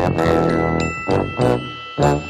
Thank you.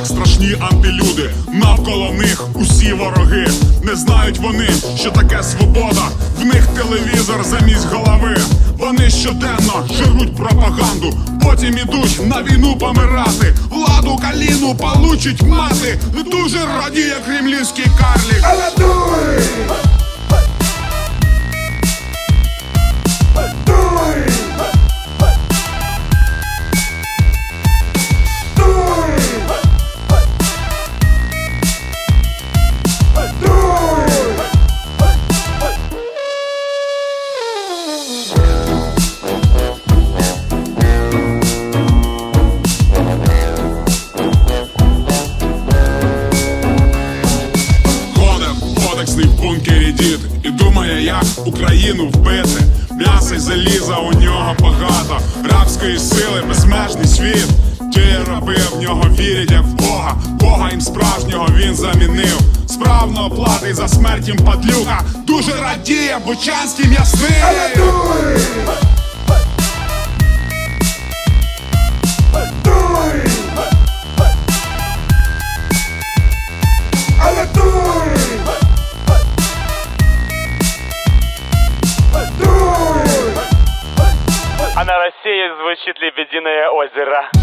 Болотах страшні антилюди, навколо них усі вороги. Не знають вони, що таке свобода. В них телевізор замість голови. Вони щоденно жируть пропаганду, потім ідуть на війну помирати. Владу каліну получить мати. Дуже радіє кремлівський карлік. Але дуй! Бункері дід і думає, як Україну вбити. М'яса й заліза у нього багато, рабської сили, безмежний світ. Ті раби в нього вірять, як в Бога. Бога їм справжнього він замінив. Справно платить за смерть їм падлюка. Дуже радіє бучанський м'ясник. На России звучит «Лебединое озеро».